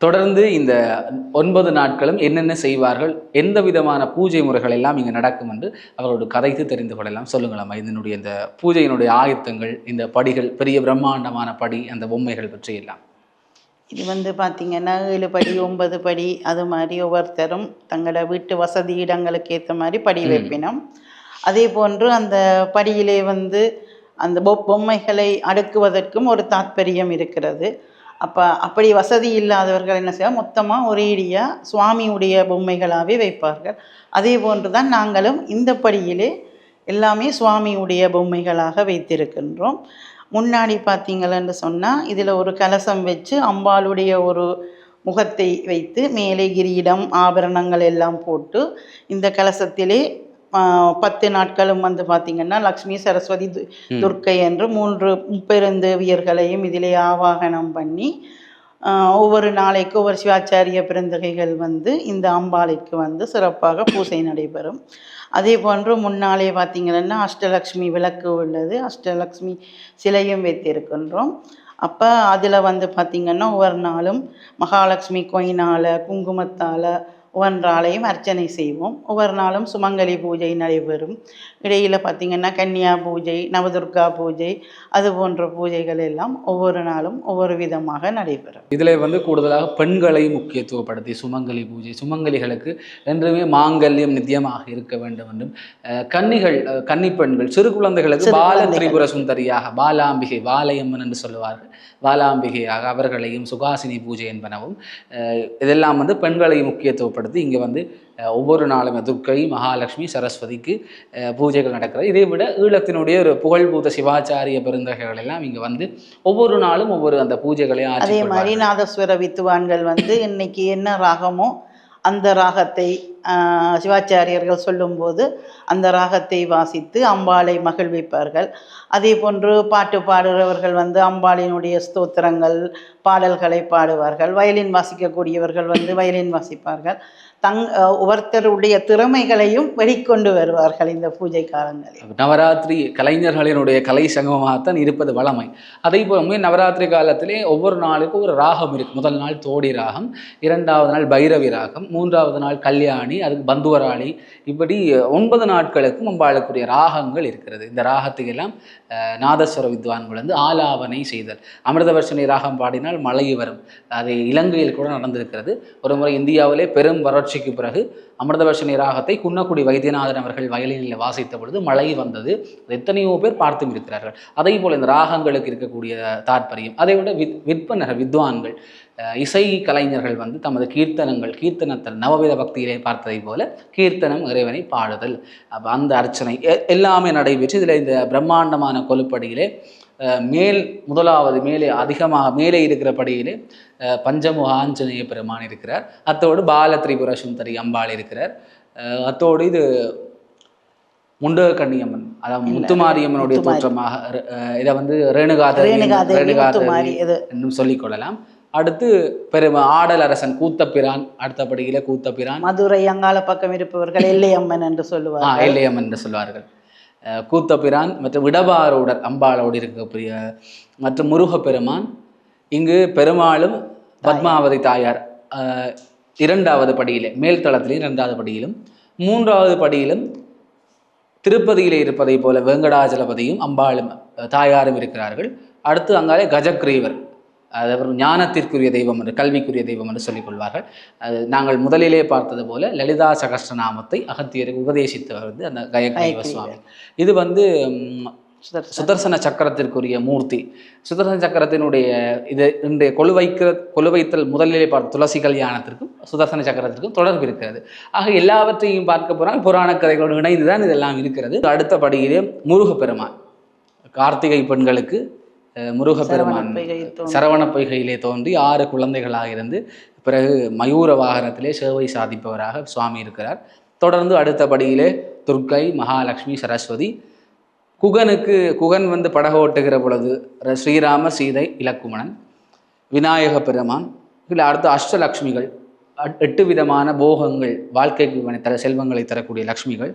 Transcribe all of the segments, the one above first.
தொடர்ந்து இந்த ஒன்பது நாட்களும் என்னென்ன செய்வார்கள் எந்த விதமான பூஜை முறைகள் எல்லாம் இங்கே நடக்கும் என்று அவரோடு கதைத்து தெரிந்து கொள்ளலாம். சொல்லுங்களம்மா இதனுடைய இந்த பூஜையினுடைய ஆயத்தங்கள் இந்த படிகள் பெரிய பிரம்மாண்டமான படி அந்த பொம்மைகள் பற்றி எல்லாம் இது வந்து பார்த்திங்கன்னா ஏழு படி ஒன்பது படி அது மாதிரி ஒவ்வொருத்தரும் தங்களோட வீட்டு வசதி இடங்களுக்கு ஏற்ற மாதிரி படி வைப்பினோம். அதே போன்று அந்த படியிலே வந்து அந்த பொ- பொம்மைகளை அடுக்குவதற்கும் ஒரு தாத்பரியம் இருக்கிறது. அப்போ அப்படி வசதி இல்லாதவர்கள் என்ன செய்ய மொத்தமாக ஒரேடியாக சுவாமியுடைய பொம்மைகளாகவே வைப்பார்கள். அதே போன்று தான் நாங்களும் இந்த படியிலே எல்லாமே சுவாமியுடைய பொம்மைகளாக வைத்திருக்கின்றோம். முன்னாடி பார்த்தீங்களன்னு சொன்னால் இதில் ஒரு கலசம் வச்சு அம்பாளுடைய ஒரு முகத்தை வைத்து மேலே கிரீடம் ஆபரணங்கள் எல்லாம் போட்டு இந்த கலசத்திலே பத்து நாட்களும் வந்து பார்த்திங்கன்னா லக்ஷ்மி சரஸ்வதி துர்க்கை என்று மூன்று பெருந்தேவியர்களையும் இதிலே ஆவாகனம் பண்ணி ஒவ்வொரு நாளைக்கு ஒவ்வொரு சிவாச்சாரிய பிறந்தகைகள் வந்து இந்த அம்பாளுக்கு வந்து சிறப்பாக பூசை நடைபெறும். அதே போன்று முன்னாலே பார்த்தீங்கன்னா அஷ்டலக்ஷ்மி விளக்கு உள்ளது. அஷ்டலக்ஷ்மி சிலையும் வைத்திருக்கின்றோம். அப்போ அதில் வந்து பார்த்திங்கன்னா ஒவ்வொரு நாளும் மகாலட்சுமி கொயினால் குங்குமத்தால் ஒவ்வொரு நாளையும் அர்ச்சனை செய்வோம். ஒவ்வொரு நாளும் சுமங்கலி பூஜை நடைபெறும். இடையில் பார்த்திங்கன்னா கன்னியா பூஜை நவதுர்கா பூஜை அது போன்ற பூஜைகள் எல்லாம் ஒவ்வொரு நாளும் ஒவ்வொரு விதமாக நடைபெறும். இதில் வந்து கூடுதலாக பெண்களை முக்கியத்துவப்படுத்தி சுமங்கலி பூஜை சுமங்கலிகளுக்கு என்றுமே மாங்கல்யம் நித்தியமாக இருக்க வேண்டும் என்றும் கன்னிகள் அஹ், கன்னி பெண்கள் சிறு குழந்தைகளுக்கு பால. திரிபுர சுந்தரியாக பாலாம்பிகை பாலையம்மன் என்று சொல்லுவார்கள். பாலாம்பிகையாக அவர்களையும் சுகாசினி பூஜை என்பனவும் இதெல்லாம் வந்து பெண்களை முக்கியத்துவப்படுத்தி இங்கே வந்து ஒவ்வொரு நாளும் துர்க்கை மகாலட்சுமி சரஸ்வதிக்கு பூஜைகள் நடக்கிறது. இதை விட ஈழத்தினுடைய ஒரு புகழ்பூத்த சிவாச்சாரிய பெருந்தகைகள் எல்லாம் இங்கே வந்து ஒவ்வொரு நாளும் ஒவ்வொரு அந்த பூஜைகளை ஆட்சி அதே மாதிரி நாதஸ்வர வித்துவான்கள் வந்து இன்னைக்கு என்ன ராகமோ அந்த ராகத்தை சிவாச்சாரியர்கள் சொல்லும்போது அந்த ராகத்தை வாசித்து அம்பாளை மகிழ்விப்பார்கள். அதே போன்று பாட்டு பாடுகிறவர்கள் வந்து அம்பாளினுடைய ஸ்தோத்திரங்கள் பாடல்களை பாடுவார்கள். வயலின் வாசிக்கக்கூடியவர்கள் வந்து வயலின் வாசிப்பார்கள். தங் ஒவ்வொருத்தருடைய திறமைகளையும் வெளிக்கொண்டு வருவார்கள் இந்த பூஜை காலங்களில். நவராத்திரி கலைஞர்களினுடைய கலை சங்கமமாகத்தான் இருப்பது வளமை. அதே போலமே நவராத்திரி காலத்திலே ஒவ்வொரு நாளுக்கும் ஒரு ராகம் இருக்கு. முதல் நாள் தோடி ராகம் இரண்டாவது நாள் பைரவி ராகம் மூன்றாவது நாள் கல்யாணி அதுக்கு பந்துவராளி. இப்படி ஒன்பது நாட்களுக்கும் அம்பாளுக்குரிய ராகங்கள் இருக்கிறது. இந்த ராகத்துக்கெல்லாம் எல்லாம் நாதஸ்வர வித்வான்கள் வந்து ஆலாபனை செய்தல். அமிர்தவர்ஷினி ராகம் பாடினால் மழை வரும். அது இலங்கையில் கூட நடந்திருக்கிறது. ஒரு முறை இந்தியாவிலே பெரும் வறட்சிக்கு பிறகு அமிர்தவர்ஷினி ராகத்தை குன்னக்குடி வைத்தியநாதன் அவர்கள் வயலினில் வாசித்த பொழுது மழை வந்தது. எத்தனையோ பேர் பார்த்தும் இருக்கிறார்கள். அதே போல் இந்த ராகங்களுக்கு இருக்கக்கூடிய தாற்பயம். அதை விட வித் விற்பனர் வித்வான்கள் இசை கலைஞர்கள் வந்து தமது கீர்த்தனங்கள் கீர்த்தனத்தில் நவவித பக்தியிலே பார்த்ததை போல கீர்த்தனம் இறைவனை பாடுதல் அப்ப அந்த அர்ச்சனை எல்லாமே நடைபெற்று இதில் இந்த பிரம்மாண்டமான கொலுப்படியிலே மேல் முதலாவது மேலே அதிகமாக மேலே இருக்கிற படியிலே பஞ்சமுக ஆஞ்சநேய பெருமான் இருக்கிறார் அத்தோடு பால திரிபுர சுந்தரி அம்பாள் இருக்கிறார் அத்தோடு இது முண்டக கன்னியம்மன் அதாவது முத்துமாரியம்மனுடைய முத்துமாரி. தோற்றமாக இதை வந்து முத்துமாரி இது. என்றும் சொல்லிக்கொள்ளலாம் அடுத்து பெரும ஆடல் அரசன் கூத்தப்பிரான் அடுத்தபடியில கூத்தப்பிரான். மதுரை அங்காள பக்கம் இருப்பவர்கள் எல்லையம்மன் என்று ஆ சொல்லுவார்கள் எல்லையம்மன் என்று சொல்வார்கள் கூத்தப்பிரான் மற்றும் விடபாரோடர் அம்பாளோடு இருக்கக்கூடிய மற்றும் முருகப்பெருமான். இங்கு பெருமாளும் பத்மாவதி தாயார் இரண்டாவது படியிலே மேல் தளத்திலே இரண்டாவது படியிலும் மூன்றாவது படியிலும் திருப்பதியிலே இருப்பதை போல வெங்கடாஜலபதியும் அம்பாளும் தாயாரும் இருக்கிறார்கள். அடுத்து அங்காலே கஜக்ரீவர். அவர் ஞானத்திற்குரிய தெய்வம் என்று கல்விக்குரிய தெய்வம் என்று சொல்லிக் கொள்வார்கள். அது நாங்கள் முதலிலே பார்த்தது போல லலிதா சகஸ்ரநாமத்தை அகத்தியருக்கு உபதேசித்தவர் வந்து அந்த கயக்ரீவர். சுவாமி இது வந்து சுதர்சன். சக்கரத்திற்குரிய மூர்த்தி. சுதர்சன சக்கரத்தினுடைய இது இன்றைய கொலு வைக்கிற கொலு வைத்தல் முதலிலே பார்த்த துளசி கல்யாணத்திற்கும் சுதர்சன சக்கரத்திற்கும் தொடர்பு இருக்கிறது. ஆக எல்லாவற்றையும் பார்க்க போனால் புராண கதைகளோடு இணைந்து தான் இதெல்லாம் இருக்கிறது. அடுத்தபடியிலே முருகப்பெருமான் கார்த்திகை பெண்களுக்கு முருகப்பெருமான். சரவண பொய்கையிலே தோன்றி ஆறு குழந்தைகளாக இருந்து பிறகு மயூர வாகனத்திலே சேவை சாதிப்பவராக சுவாமி இருக்கிறார். தொடர்ந்து அடுத்தபடியிலே துர்க்கை மகாலட்சுமி சரஸ்வதி. குகனுக்கு குகன் வந்து படகு ஓட்டுகிற பொழுது ஸ்ரீராம சீதை இலக்குமணன் விநாயக பெருமான் இதில் அடுத்து அஷ்டலக்ஷ்மிகள் எட்டு விதமான போகங்கள் வாழ்க்கைக்கு தர செல்வங்களை தரக்கூடிய லக்ஷ்மிகள்.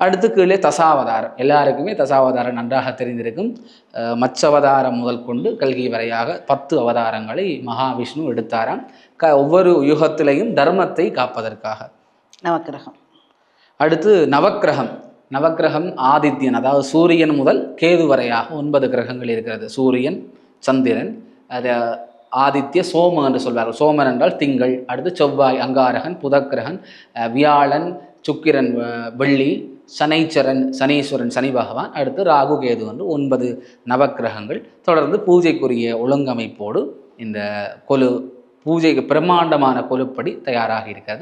அடுத்து கீழே தசாவதாரம். எல்லாருக்குமே தசாவதாரம் நன்றாக தெரிந்திருக்கும். அஹ், மத்ஸ்யாவதாரம் முதல் கொண்டு கல்கி வரையாக பத்து அவதாரங்களை மகாவிஷ்ணு எடுத்தாராம். க ஒவ்வொரு யுகத்திலையும் தர்மத்தை காப்பதற்காக. நவக்கிரகம். அடுத்து நவக்கிரகம். நவக்கிரகம் ஆதித்யன் அதாவது சூரியன் முதல் கேது வரையாக ஒன்பது கிரகங்கள் இருக்கிறது. சூரியன் சந்திரன் அது ஆதித்ய சோம என்று சொல்வார்கள். சோமன் என்றால் திங்கள் அடுத்து செவ்வாய் அங்காரகன் புதக்கிரகன் வியாழன் சுக்கிரன் வெள்ளி சனைச்சரன் சனீஸ்வரன் சனி பகவான் அடுத்து ராகு கேது வந்து ஒன்பது நவக்கிரகங்கள். தொடர்ந்து பூஜைக்குரிய ஒழுங்கமைப்போடு இந்த கொலு பூஜைக்கு பிரம்மாண்டமான கொலுப்படி தயாராக இருக்கிறது